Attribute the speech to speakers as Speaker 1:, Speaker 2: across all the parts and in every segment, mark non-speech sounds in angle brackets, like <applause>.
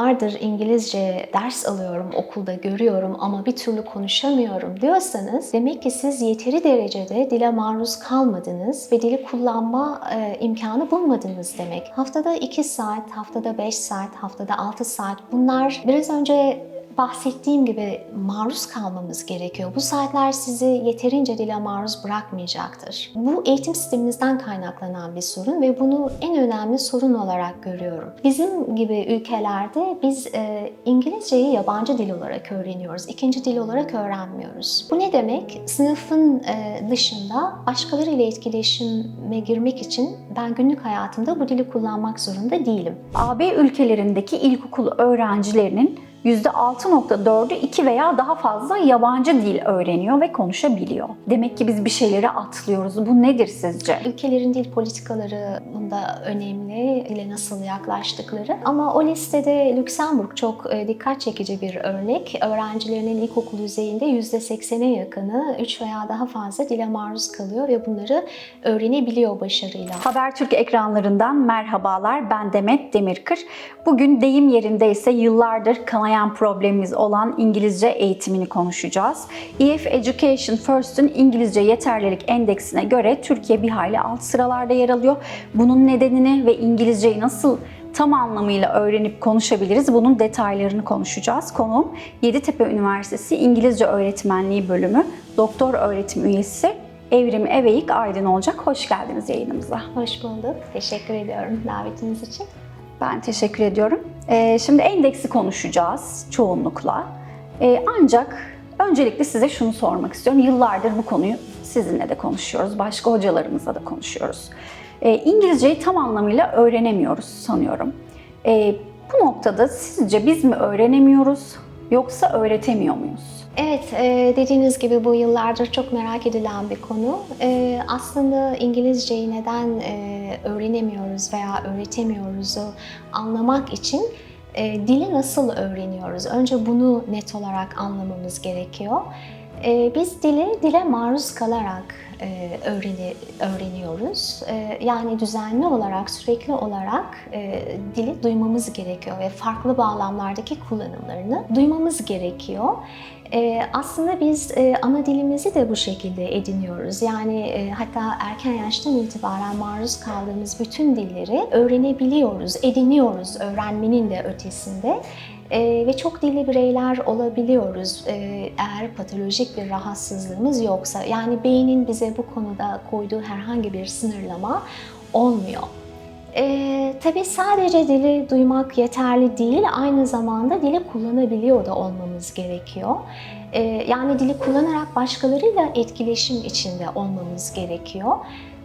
Speaker 1: yıllardır İngilizce ders alıyorum, okulda görüyorum ama bir türlü konuşamıyorum diyorsanız demek ki siz yeteri derecede dile maruz kalmadınız ve dili kullanma e, imkanı bulmadınız demek. Haftada 2 saat, haftada 5 saat, haftada 6 saat bunlar biraz önce bahsettiğim gibi maruz kalmamız gerekiyor. Bu saatler sizi yeterince dile maruz bırakmayacaktır. Bu eğitim sistemimizden kaynaklanan bir sorun ve bunu en önemli sorun olarak görüyorum. Bizim gibi ülkelerde biz e, İngilizceyi yabancı dil olarak öğreniyoruz. ikinci dil olarak öğrenmiyoruz. Bu ne demek? Sınıfın e, dışında başkalarıyla etkileşime girmek için ben günlük hayatımda bu dili kullanmak zorunda değilim.
Speaker 2: AB ülkelerindeki ilkokul öğrencilerinin %6.4'ü iki veya daha fazla yabancı dil öğreniyor ve konuşabiliyor. Demek ki biz bir şeyleri atlıyoruz. Bu nedir sizce?
Speaker 1: Ülkelerin dil politikaları bunda önemli, dile nasıl yaklaştıkları. Ama o listede Lüksemburg çok e, dikkat çekici bir örnek. Öğrencilerinin ilkokul düzeyinde %80'e yakını 3 veya daha fazla dile maruz kalıyor ve bunları öğrenebiliyor başarıyla.
Speaker 2: Habertürk ekranlarından merhabalar. Ben Demet Demirkır. Bugün deyim yerindeyse yıllardır kanayan problemimiz olan İngilizce eğitimini konuşacağız. EF Education First'ün İngilizce Yeterlilik Endeksine göre Türkiye bir hayli alt sıralarda yer alıyor. Bunun nedenini ve İngilizceyi nasıl tam anlamıyla öğrenip konuşabiliriz. Bunun detaylarını konuşacağız. Konuğum Yeditepe Üniversitesi İngilizce Öğretmenliği Bölümü Doktor Öğretim Üyesi Evrim Eveyik Aydın olacak. Hoş geldiniz yayınımıza.
Speaker 1: Hoş bulduk. Teşekkür ediyorum davetiniz için.
Speaker 2: Ben teşekkür ediyorum. Ee, şimdi endeksi konuşacağız çoğunlukla. Ee, ancak öncelikle size şunu sormak istiyorum. Yıllardır bu konuyu sizinle de konuşuyoruz, başka hocalarımızla da konuşuyoruz. Ee, İngilizceyi tam anlamıyla öğrenemiyoruz sanıyorum. Bu noktada sizce biz mi öğrenemiyoruz yoksa öğretemiyor muyuz?
Speaker 1: Evet, e, dediğiniz gibi bu yıllardır çok merak edilen bir konu. E, aslında İngilizceyi neden e, öğrenemiyoruz veya öğretemiyoruzu anlamak için dili nasıl öğreniyoruz? Önce bunu net olarak anlamamız gerekiyor. Biz dili dile maruz kalarak öğreni, öğreniyoruz. Yani düzenli olarak, sürekli olarak dili duymamız gerekiyor ve farklı bağlamlardaki kullanımlarını duymamız gerekiyor. E, aslında biz e, ana dilimizi de bu şekilde ediniyoruz. Yani e, hatta erken yaştan itibaren maruz kaldığımız bütün dilleri öğrenebiliyoruz, ediniyoruz öğrenmenin de ötesinde. Ee, ve çok dilli bireyler olabiliyoruz ee, eğer patolojik bir rahatsızlığımız yoksa. Yani beynin bize bu konuda koyduğu herhangi bir sınırlama olmuyor. Ee, tabii sadece dili duymak yeterli değil, aynı zamanda dili kullanabiliyor da olmamız gerekiyor. Ee, yani dili kullanarak başkalarıyla etkileşim içinde olmamız gerekiyor.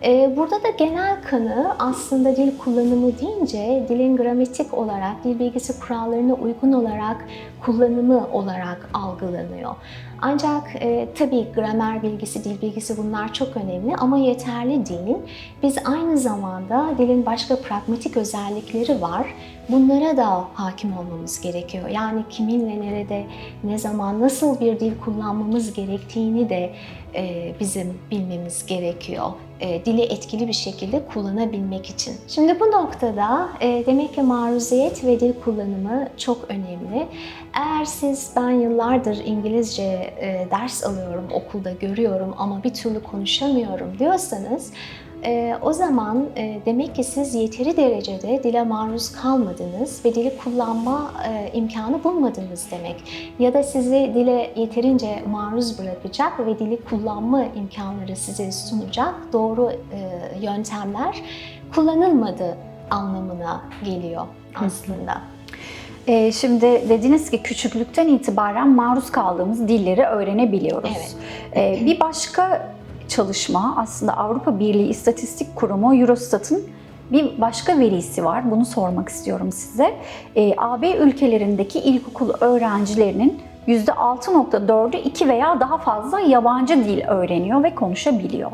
Speaker 1: Ee, Burada da genel kanı aslında dil kullanımı deyince dilin gramatik olarak, dil bilgisi kurallarına uygun olarak kullanımı olarak algılanıyor. Ancak e, tabii gramer bilgisi, dil bilgisi bunlar çok önemli ama yeterli değil. Biz aynı zamanda dilin başka pragmatik özellikleri var. Bunlara da hakim olmamız gerekiyor. Yani kiminle, nerede, ne zaman, nasıl bir dil kullanmamız gerektiğini de e, bizim bilmemiz gerekiyor. E, dili etkili bir şekilde kullanabilmek için. Şimdi bu noktada e, demek ki maruziyet ve dil kullanımı çok önemli. Eğer siz ben yıllardır İngilizce e, ders alıyorum, okulda görüyorum ama bir türlü konuşamıyorum diyorsanız e, o zaman e, demek ki siz yeteri derecede dile maruz kalmadınız ve dili kullanma e, imkanı bulmadınız demek. Ya da sizi dile yeterince maruz bırakacak ve dili kullanma imkanları size sunacak doğru e, yöntemler kullanılmadı anlamına geliyor aslında.
Speaker 2: Ee, şimdi dediniz ki küçüklükten itibaren maruz kaldığımız dilleri öğrenebiliyoruz.
Speaker 1: Evet.
Speaker 2: Ee, bir başka çalışma aslında Avrupa Birliği İstatistik Kurumu Eurostat'ın bir başka verisi var. Bunu sormak istiyorum size. Ee, AB ülkelerindeki ilkokul öğrencilerinin %6.4'ü iki veya daha fazla yabancı dil öğreniyor ve konuşabiliyor.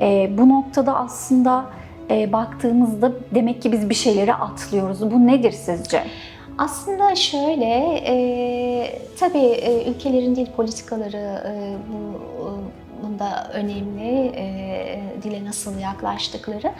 Speaker 2: Ee, bu noktada aslında e, baktığımızda demek ki biz bir şeyleri atlıyoruz. Bu nedir sizce?
Speaker 1: Aslında şöyle, e, tabii ülkelerin dil politikaları e, bu, e, anlamda önemli, e, dile nasıl yaklaştıkları.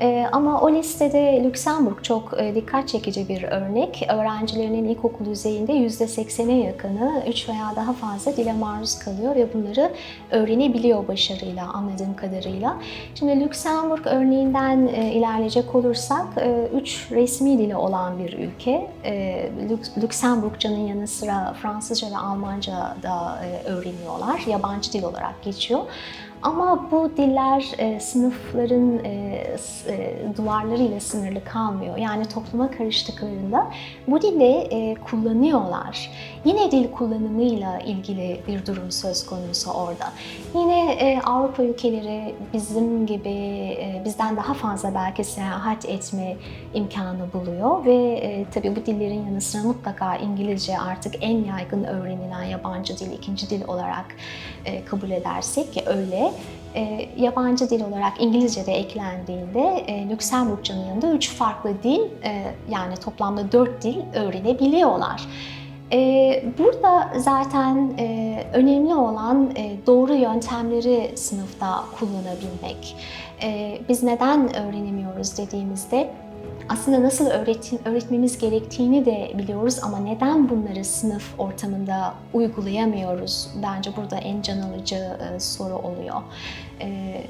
Speaker 1: E, ama o listede Lüksemburg çok e, dikkat çekici bir örnek. Öğrencilerinin ilkokul düzeyinde %80'e yakını 3 veya daha fazla dile maruz kalıyor ve bunları öğrenebiliyor başarıyla anladığım kadarıyla. Şimdi Lüksemburg örneğinden e, ilerleyecek olursak 3 resmi dili olan bir ülke. E, Lük- Lüksemburgcanın yanı sıra Fransızca ve Almanca da e, öğreniyorlar. Yabancı dil olarak geçiyor. છો. Ama bu diller e, sınıfların e, e, duvarlarıyla sınırlı kalmıyor. Yani topluma karıştıklarında bu dili e, kullanıyorlar. Yine dil kullanımıyla ilgili bir durum söz konusu orada. Yine e, Avrupa ülkeleri bizim gibi e, bizden daha fazla belki seyahat etme imkanı buluyor ve e, tabii bu dillerin yanı sıra mutlaka İngilizce artık en yaygın öğrenilen yabancı dil, ikinci dil olarak e, kabul edersek ki öyle. E, yabancı dil olarak İngilizce de eklendiğinde e, Lüksemburgcanın yanında üç farklı dil e, yani toplamda dört dil öğrenebiliyorlar. E, burada zaten e, önemli olan e, doğru yöntemleri sınıfta kullanabilmek. E, biz neden öğrenemiyoruz dediğimizde aslında nasıl öğretim, öğretmemiz gerektiğini de biliyoruz ama neden bunları sınıf ortamında uygulayamıyoruz? Bence burada en can alıcı e, soru oluyor. E,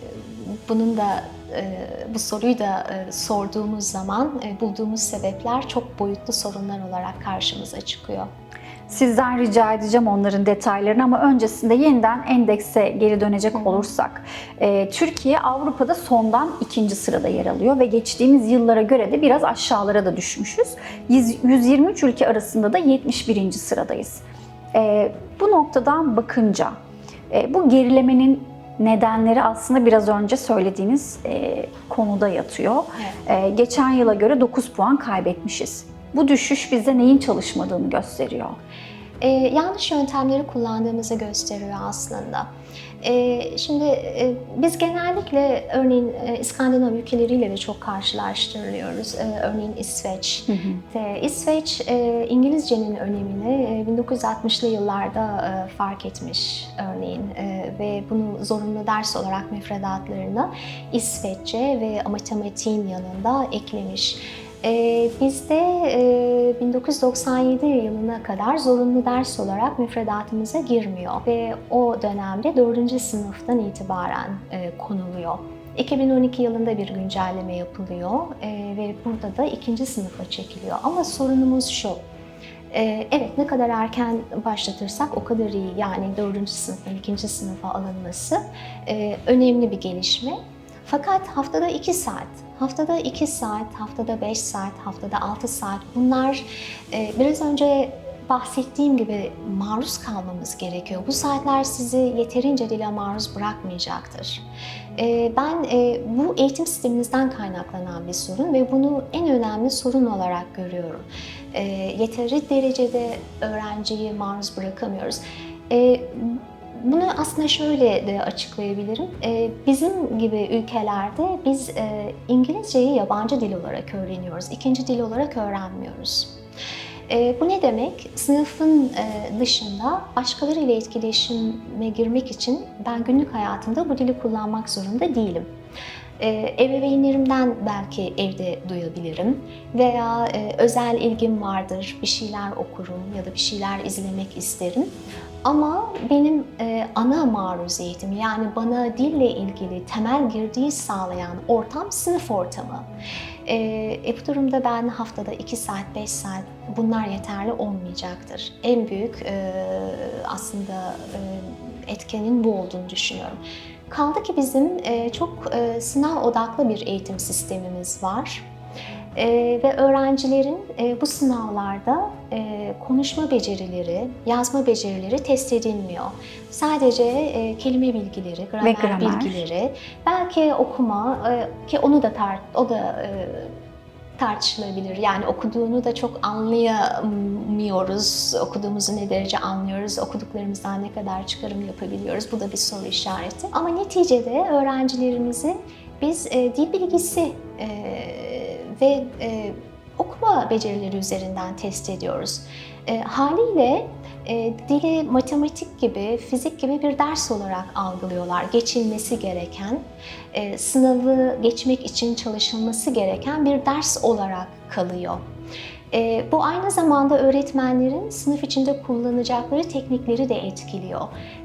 Speaker 1: bunun da e, bu soruyu da e, sorduğumuz zaman e, bulduğumuz sebepler çok boyutlu sorunlar olarak karşımıza çıkıyor.
Speaker 2: Sizden rica edeceğim onların detaylarını ama öncesinde yeniden endekse geri dönecek olursak. e, Türkiye Avrupa'da sondan ikinci sırada yer alıyor ve geçtiğimiz yıllara göre de biraz aşağılara da düşmüşüz. Yüz- 123 ülke arasında da 71. sıradayız. E, bu noktadan bakınca e, bu gerilemenin nedenleri aslında biraz önce söylediğiniz e, konuda yatıyor. E, geçen yıla göre 9 puan kaybetmişiz. Bu düşüş bize neyin çalışmadığını gösteriyor.
Speaker 1: Ee, yanlış yöntemleri kullandığımızı gösteriyor aslında. Ee, şimdi e, biz genellikle örneğin e, İskandinav ülkeleriyle de çok karşılaştırılıyoruz. Ee, örneğin İsveç. Ee, İsveç e, İngilizcenin önemini e, 1960'lı yıllarda e, fark etmiş örneğin E, ve bunu zorunlu ders olarak müfredatlarına İsveççe ve matematiğin yanında eklemiş. Ee, bizde e, 1997 yılına kadar zorunlu ders olarak müfredatımıza girmiyor ve o dönemde 4. sınıftan itibaren e, konuluyor. 2012 yılında bir güncelleme yapılıyor e, ve burada da ikinci sınıfa çekiliyor. Ama sorunumuz şu, e, evet ne kadar erken başlatırsak o kadar iyi. Yani 4. sınıftan 2. sınıfa alınması e, önemli bir gelişme. Fakat haftada 2 saat, haftada 2 saat, haftada 5 saat, haftada 6 saat bunlar e, biraz önce bahsettiğim gibi maruz kalmamız gerekiyor. Bu saatler sizi yeterince dile maruz bırakmayacaktır. E, ben e, bu eğitim sistemimizden kaynaklanan bir sorun ve bunu en önemli sorun olarak görüyorum. Yeteri derecede öğrenciyi maruz bırakamıyoruz. E, bunu aslında şöyle de açıklayabilirim. Ee, Bizim gibi ülkelerde biz e, İngilizceyi yabancı dil olarak öğreniyoruz. İkinci dil olarak öğrenmiyoruz. Ee, Bu ne demek? Sınıfın e, dışında başkalarıyla etkileşime girmek için ben günlük hayatımda bu dili kullanmak zorunda değilim. Ee, Ebeveynlerimden belki evde duyabilirim veya e, özel ilgim vardır, bir şeyler okurum ya da bir şeyler izlemek isterim. Ama benim e, ana maruziyetim yani bana dille ilgili temel girdiği sağlayan ortam sınıf ortamı. E, e, bu durumda ben haftada 2 saat, 5 saat bunlar yeterli olmayacaktır. En büyük e, aslında e, etkenin bu olduğunu düşünüyorum. Kaldı ki bizim e, çok e, sınav odaklı bir eğitim sistemimiz var. E, ve öğrencilerin e, bu sınavlarda e, konuşma becerileri, yazma becerileri test edilmiyor. Sadece e, kelime bilgileri, gramer,
Speaker 2: gramer.
Speaker 1: bilgileri, belki okuma e, ki onu da tar o da e, tartışılabilir. Yani okuduğunu da çok anlayamıyoruz. Okuduğumuzu ne derece anlıyoruz, okuduklarımızdan ne kadar çıkarım yapabiliyoruz. Bu da bir soru işareti. Ama neticede öğrencilerimizi biz e, dil bilgisi e, ve e, okuma becerileri üzerinden test ediyoruz. E, haliyle e, dili matematik gibi, fizik gibi bir ders olarak algılıyorlar. Geçilmesi gereken, e, sınavı geçmek için çalışılması gereken bir ders olarak kalıyor. E, bu aynı zamanda öğretmenlerin sınıf içinde kullanacakları teknikleri de etkiliyor.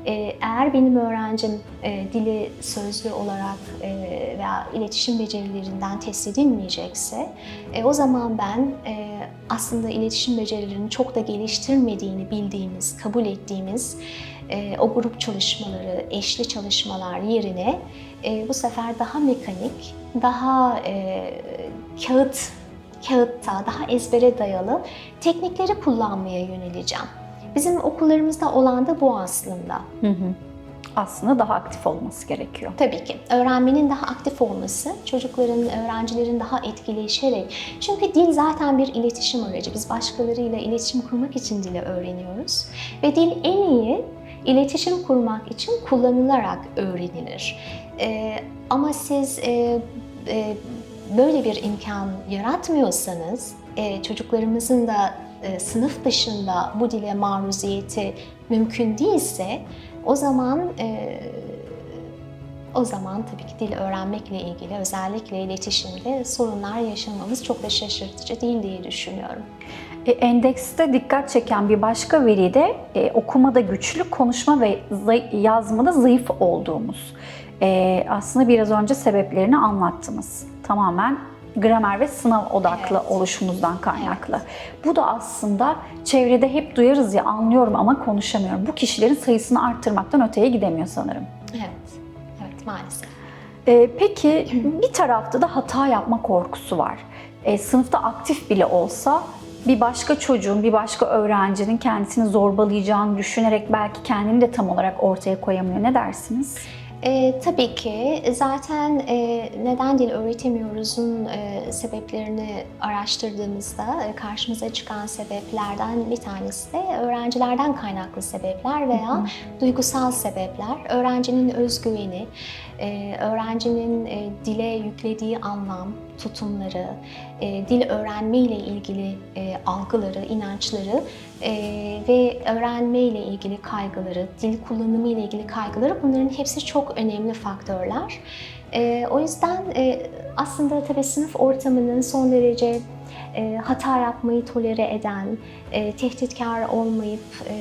Speaker 1: E, eğer benim öğrencim e, dili sözlü olarak e, veya iletişim becerilerinden test edilmeyecekse, e, o zaman ben e, aslında iletişim becerilerini çok da geliştirmediğini bildiğimiz, kabul ettiğimiz e, o grup çalışmaları, eşli çalışmalar yerine e, bu sefer daha mekanik, daha e, kağıt kağıtta, daha ezbere dayalı teknikleri kullanmaya yöneleceğim. Bizim okullarımızda olan da bu aslında.
Speaker 2: Aslında daha aktif olması gerekiyor.
Speaker 1: Tabii ki. Öğrenmenin daha aktif olması, çocukların, öğrencilerin daha etkileşerek. Çünkü dil zaten bir iletişim aracı. Biz başkalarıyla iletişim kurmak için dili öğreniyoruz. Ve dil en iyi iletişim kurmak için kullanılarak öğrenilir. Ee, ama siz e, e, böyle bir imkan yaratmıyorsanız, e, çocuklarımızın da e, sınıf dışında bu dile maruziyeti mümkün değilse, o zaman e, o zaman tabii ki dil öğrenmekle ilgili özellikle iletişimde sorunlar yaşamamız çok da şaşırtıcı değil diye düşünüyorum.
Speaker 2: Endekste dikkat çeken bir başka veri de e, okumada güçlü, konuşma ve yazmada zayıf olduğumuz. E, aslında biraz önce sebeplerini anlattınız. Tamamen gramer ve sınav odaklı
Speaker 1: Evet.
Speaker 2: oluşumuzdan kaynaklı. Bu da aslında çevrede hep duyarız ya anlıyorum ama konuşamıyorum. Bu kişilerin sayısını arttırmaktan öteye gidemiyor sanırım.
Speaker 1: Evet, evet maalesef.
Speaker 2: Ee, peki bir tarafta da hata yapma korkusu var. Ee, sınıfta aktif bile olsa bir başka çocuğun, bir başka öğrencinin kendisini zorbalayacağını düşünerek belki kendini de tam olarak ortaya koyamıyor. Ne dersiniz?
Speaker 1: E, tabii ki zaten e, neden dil öğretemiyoruz'un e, sebeplerini araştırdığımızda e, karşımıza çıkan sebeplerden bir tanesi de öğrencilerden kaynaklı sebepler veya duygusal sebepler. Öğrencinin özgüveni, e, öğrencinin e, dile yüklediği anlam, tutumları, e, dil öğrenme ile ilgili e, algıları, inançları e, ve öğrenme ile ilgili kaygıları, dil kullanımı ile ilgili kaygıları bunların hepsi çok önemli faktörler. E, o yüzden e, aslında tabii sınıf ortamının son derece e, hata yapmayı tolere eden, e, tehditkar olmayıp e,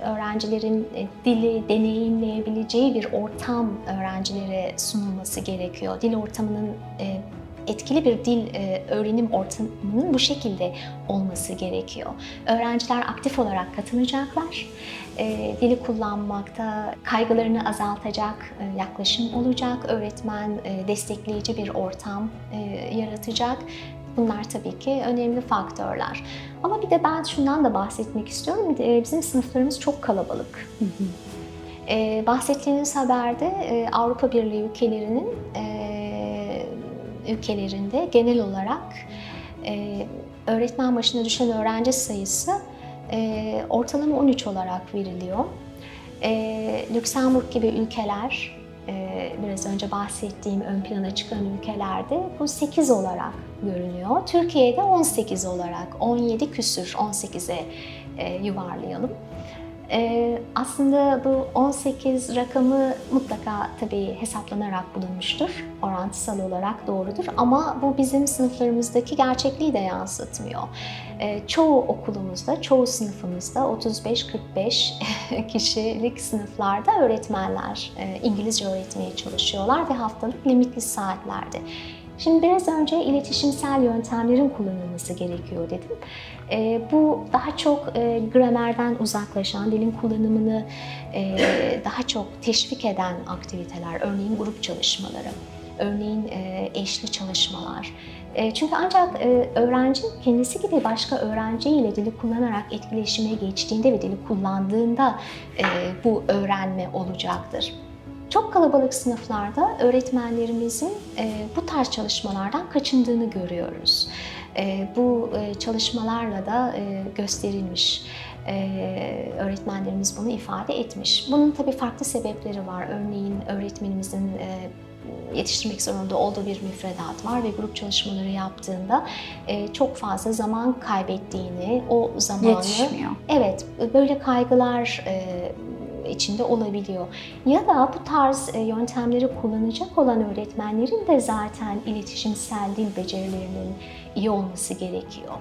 Speaker 1: öğrencilerin e, dili deneyimleyebileceği bir ortam öğrencilere sunulması gerekiyor. Dil ortamının e, etkili bir dil e, öğrenim ortamının bu şekilde olması gerekiyor. Öğrenciler aktif olarak katılacaklar. E, dili kullanmakta kaygılarını azaltacak e, yaklaşım olacak. Öğretmen e, destekleyici bir ortam e, yaratacak. Bunlar tabii ki önemli faktörler. Ama bir de ben şundan da bahsetmek istiyorum. Bizim sınıflarımız çok kalabalık. Ee, bahsettiğiniz haberde e, Avrupa Birliği ülkelerinin e, ülkelerinde genel olarak e, öğretmen başına düşen öğrenci sayısı e, ortalama 13 olarak veriliyor. E, Lüksemburg gibi ülkeler, e, biraz önce bahsettiğim ön plana çıkan ülkelerde bu 8 olarak görünüyor. Türkiye'de 18 olarak, 17 küsür 18'e e, yuvarlayalım. Ee, aslında bu 18 rakamı mutlaka tabii hesaplanarak bulunmuştur. Orantısal olarak doğrudur ama bu bizim sınıflarımızdaki gerçekliği de yansıtmıyor. Ee, çoğu okulumuzda, çoğu sınıfımızda 35-45 <laughs> kişilik sınıflarda öğretmenler e, İngilizce öğretmeye çalışıyorlar ve haftalık limitli saatlerde. Şimdi biraz önce iletişimsel yöntemlerin kullanılması gerekiyor dedim. E, bu daha çok e, gramerden uzaklaşan, dilin kullanımını e, daha çok teşvik eden aktiviteler, örneğin grup çalışmaları, örneğin e, eşli çalışmalar. E, çünkü ancak e, öğrenci kendisi gibi başka öğrenciyle dili kullanarak etkileşime geçtiğinde ve dili kullandığında e, bu öğrenme olacaktır. Çok kalabalık sınıflarda öğretmenlerimizin e, bu tarz çalışmalardan kaçındığını görüyoruz. E, bu e, çalışmalarla da gösterilmiş. E, öğretmenlerimiz bunu ifade etmiş. Bunun tabii farklı sebepleri var. Örneğin öğretmenimizin e, yetiştirmek zorunda olduğu bir müfredat var ve grup çalışmaları yaptığında e, çok fazla zaman kaybettiğini, o zamanı
Speaker 2: Yetişmiyor.
Speaker 1: Evet, böyle kaygılar e, içinde olabiliyor. Ya da bu tarz e, yöntemleri kullanacak olan öğretmenlerin de zaten iletişimsel dil becerilerinin iyi olması gerekiyor.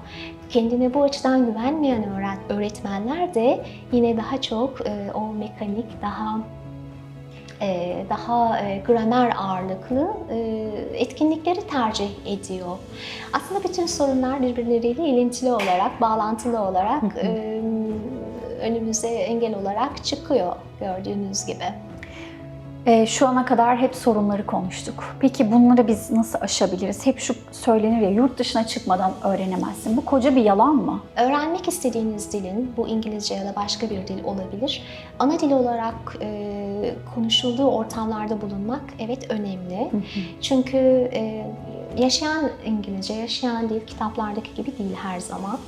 Speaker 1: Kendine bu açıdan güvenmeyen öğret- öğretmenler de yine daha çok e, o mekanik, daha e, daha gramer ağırlıklı etkinlikleri tercih ediyor. Aslında bütün sorunlar birbirleriyle ilintili olarak, bağlantılı olarak önümüze engel olarak çıkıyor gördüğünüz gibi.
Speaker 2: Ee, şu ana kadar hep sorunları konuştuk. Peki bunları biz nasıl aşabiliriz? Hep şu söylenir ya yurt dışına çıkmadan öğrenemezsin. Bu koca bir yalan mı?
Speaker 1: Öğrenmek istediğiniz dilin, bu İngilizce ya da başka bir dil olabilir, ana dil olarak e, konuşulduğu ortamlarda bulunmak evet önemli. Çünkü e, yaşayan İngilizce, yaşayan dil kitaplardaki gibi değil her zaman.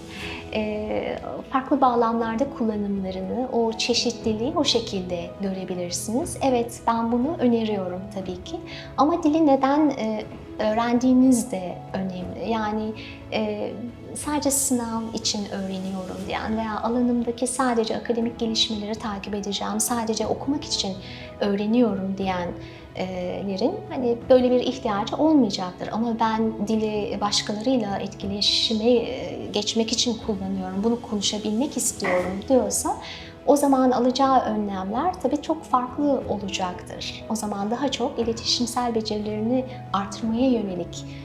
Speaker 1: E, farklı bağlamlarda kullanımlarını, o çeşitliliği o şekilde görebilirsiniz. Evet ben bunu öneriyorum tabii ki. Ama dili neden e, öğrendiğiniz de önemli. Yani e, sadece sınav için öğreniyorum diyen veya alanımdaki sadece akademik gelişmeleri takip edeceğim, sadece okumak için öğreniyorum diyenlerin hani böyle bir ihtiyacı olmayacaktır. Ama ben dili başkalarıyla etkileşime e, geçmek için kullanıyorum, bunu konuşabilmek istiyorum diyorsa o zaman alacağı önlemler tabii çok farklı olacaktır. O zaman daha çok iletişimsel becerilerini artırmaya yönelik e,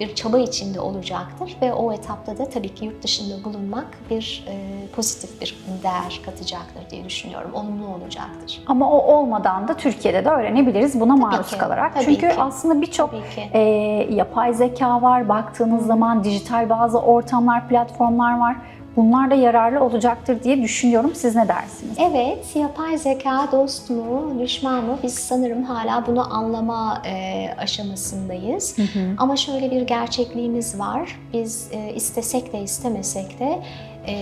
Speaker 1: bir çaba içinde olacaktır ve o etapta da tabii ki yurt dışında bulunmak bir e, pozitif bir değer katacaktır diye düşünüyorum. Olumlu olacaktır.
Speaker 2: Ama o olmadan da Türkiye'de de öğrenebiliriz buna maruz
Speaker 1: ki,
Speaker 2: kalarak.
Speaker 1: tabii
Speaker 2: Çünkü
Speaker 1: ki.
Speaker 2: aslında birçok
Speaker 1: Tabii
Speaker 2: e, yapay zeka var. Baktığınız zaman dijital bazı ortamlar, platformlar var. Bunlar da yararlı olacaktır diye düşünüyorum. Siz ne dersiniz?
Speaker 1: Evet, yapay zeka dost mu, düşman mı? Biz sanırım hala bunu anlama e, aşamasındayız. Ama şöyle bir gerçekliğimiz var. Biz e, istesek de istemesek de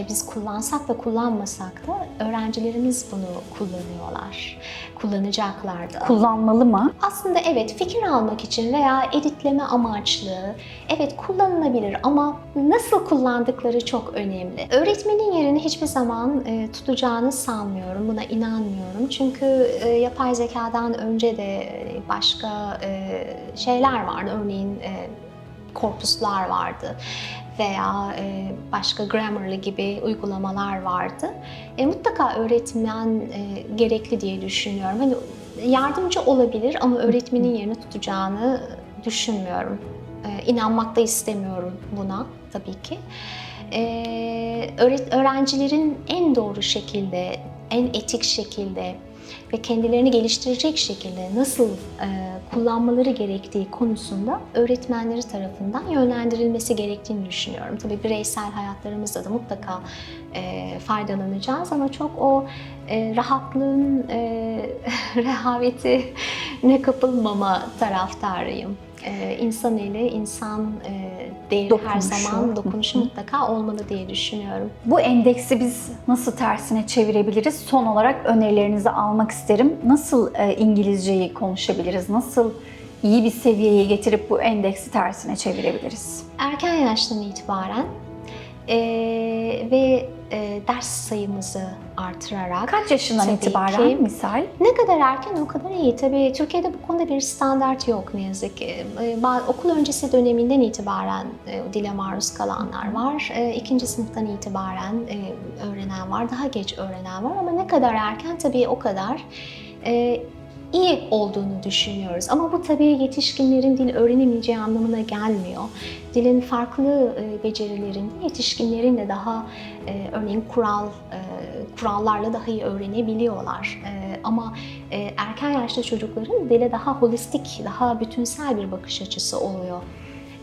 Speaker 1: biz kullansak da kullanmasak da öğrencilerimiz bunu kullanıyorlar. Kullanacaklar da.
Speaker 2: Kullanmalı mı?
Speaker 1: Aslında evet fikir almak için veya editleme amaçlı evet kullanılabilir ama nasıl kullandıkları çok önemli. Öğretmenin yerini hiçbir zaman e, tutacağını sanmıyorum. Buna inanmıyorum. Çünkü e, yapay zekadan önce de e, başka şeyler vardı. Örneğin korpuslar vardı veya e, başka Grammarly gibi uygulamalar vardı. E, mutlaka öğretmen e, gerekli diye düşünüyorum. Hani yardımcı olabilir ama öğretmenin yerini tutacağını düşünmüyorum. E, inanmak da istemiyorum buna tabii ki. E, öğret öğrencilerin en doğru şekilde, en etik şekilde ve kendilerini geliştirecek şekilde nasıl e, kullanmaları gerektiği konusunda öğretmenleri tarafından yönlendirilmesi gerektiğini düşünüyorum. Tabii bireysel hayatlarımızda da mutlaka e, faydalanacağız ama çok o e, rahatlığın e, <laughs> rehaveti ne kapılmama taraftarıyım. E, insan eli, insan e, değeri her
Speaker 2: Dokunuşu.
Speaker 1: zaman dokunuşu mutlaka olmalı diye düşünüyorum.
Speaker 2: Bu endeksi biz nasıl tersine çevirebiliriz? Son olarak önerilerinizi almak isterim. Nasıl e, İngilizceyi konuşabiliriz? Nasıl iyi bir seviyeye getirip bu endeksi tersine çevirebiliriz?
Speaker 1: erken yaştan itibaren eee, ve eee, ders sayımızı artırarak
Speaker 2: Kaç yaşından
Speaker 1: Tabii
Speaker 2: itibaren
Speaker 1: ki.
Speaker 2: misal?
Speaker 1: ne kadar erken o kadar iyi. Tabii Türkiye'de bu konuda bir standart yok ne yazık ki. Ba- Okul öncesi döneminden itibaren eee, dile maruz kalanlar var. Eee, İkinci sınıftan itibaren eee, öğrenen var. Daha geç öğrenen var ama ne kadar erken tabii o kadar eee, iyi olduğunu düşünüyoruz. Ama bu tabii yetişkinlerin dil öğrenemeyeceği anlamına gelmiyor. Dilin farklı e, becerilerini yetişkinlerin de daha e, örneğin kural e, kurallarla daha iyi öğrenebiliyorlar. Ama erken yaşta çocukların dile daha holistik, daha bütünsel bir bakış açısı oluyor.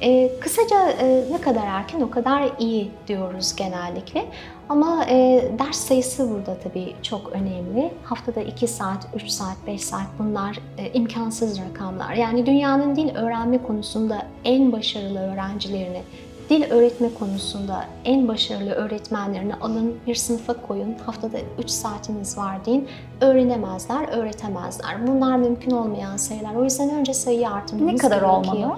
Speaker 1: E, kısaca e, ne kadar erken o kadar iyi diyoruz genellikle. Ama e, ders sayısı burada tabii çok önemli. Haftada 2 saat, 3 saat, 5 saat bunlar e, imkansız rakamlar. Yani dünyanın dil öğrenme konusunda en başarılı öğrencilerini dil öğretme konusunda en başarılı öğretmenlerini alın bir sınıfa koyun. Haftada 3 saatiniz var deyin. Öğrenemezler, öğretemezler. Bunlar mümkün olmayan sayılar. O yüzden önce sayıyı artırmamız
Speaker 2: Ne kadar
Speaker 1: gerekiyor.
Speaker 2: olmalı?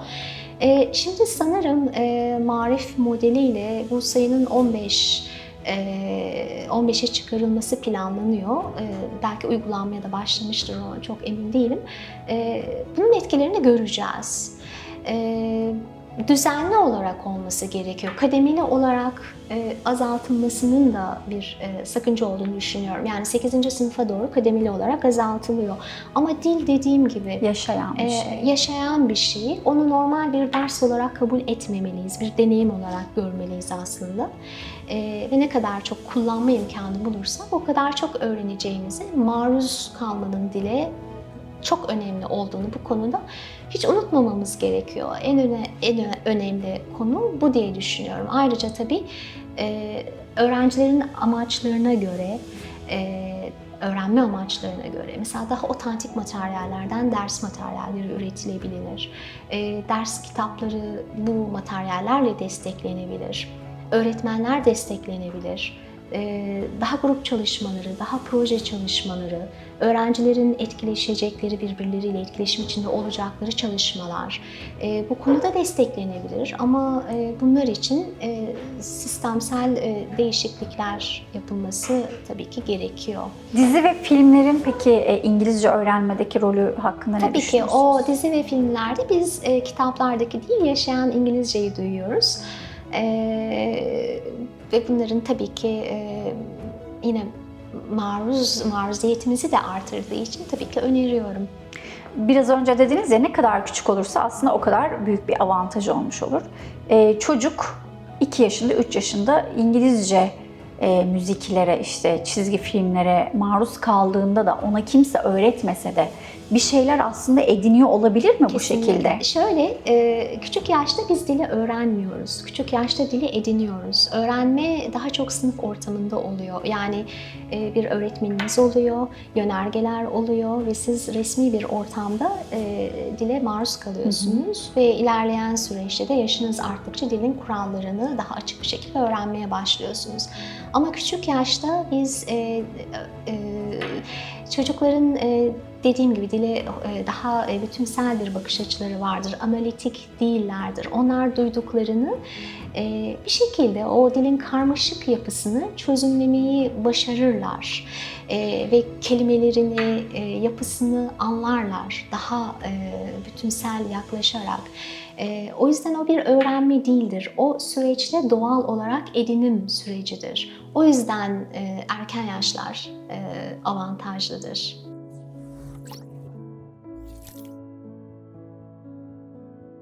Speaker 1: Ee, şimdi sanırım e, marif modeliyle bu sayının 15 e, 15'e çıkarılması planlanıyor. E, belki uygulanmaya da başlamıştır çok emin değilim. E, bunun etkilerini göreceğiz. E, düzenli olarak olması gerekiyor. Kademeli olarak e, azaltılmasının da bir e, sakınca olduğunu düşünüyorum. Yani 8. sınıfa doğru kademeli olarak azaltılıyor. Ama dil dediğim gibi
Speaker 2: Yaşayan bir
Speaker 1: ee,
Speaker 2: şey.
Speaker 1: yaşayan bir şey. Onu normal bir ders olarak kabul etmemeliyiz. Bir deneyim olarak görmeliyiz aslında. Ee, ve ne kadar çok kullanma imkanı bulursak o kadar çok öğreneceğimizi, maruz kalmanın dile çok önemli olduğunu bu konuda hiç unutmamamız gerekiyor. En öne, en önemli konu bu diye düşünüyorum. Ayrıca tabii e, öğrencilerin amaçlarına göre e, öğrenme amaçlarına göre mesela daha otantik materyallerden ders materyalleri üretilebilir. E, ders kitapları bu materyallerle desteklenebilir. Öğretmenler desteklenebilir. E, daha grup çalışmaları, daha proje çalışmaları, öğrencilerin etkileşecekleri birbirleriyle etkileşim içinde olacakları çalışmalar e, bu konuda desteklenebilir ama e, bunlar için e, sistemsel değişiklikler yapılması tabii ki gerekiyor.
Speaker 2: Dizi ve filmlerin peki İngilizce öğrenmedeki rolü hakkında ne
Speaker 1: Tabii ki o dizi ve filmlerde biz kitaplardaki değil yaşayan İngilizceyi duyuyoruz. E, ve bunların tabii ki e, yine maruz maruziyetimizi de artırdığı için tabii ki öneriyorum.
Speaker 2: Biraz önce dediniz ya ne kadar küçük olursa aslında o kadar büyük bir avantaj olmuş olur. Ee, çocuk 2 yaşında, 3 yaşında İngilizce e, müziklere, işte çizgi filmlere maruz kaldığında da ona kimse öğretmese de bir şeyler aslında ediniyor olabilir mi bu
Speaker 1: Kesinlikle.
Speaker 2: şekilde?
Speaker 1: Şöyle, e, küçük yaşta biz dili öğrenmiyoruz. Küçük yaşta dili ediniyoruz. Öğrenme daha çok sınıf ortamında oluyor. Yani e, bir öğretmeniniz oluyor, yönergeler oluyor ve siz resmi bir ortamda e, dile maruz kalıyorsunuz. Ve ilerleyen süreçte de yaşınız arttıkça dilin kurallarını daha açık bir şekilde öğrenmeye başlıyorsunuz. Ama küçük yaşta biz e, e, çocukların e, dediğim gibi dile e, daha e, bütünsel bir bakış açıları vardır. Analitik değillerdir. Onlar duyduklarını bir şekilde o dilin karmaşık yapısını çözümlemeyi başarırlar. Ve kelimelerini, yapısını anlarlar. Daha bütünsel yaklaşarak. E, o yüzden o bir öğrenme değildir. O süreçte doğal olarak edinim sürecidir. O yüzden e, erken yaşlar e, avantajlıdır.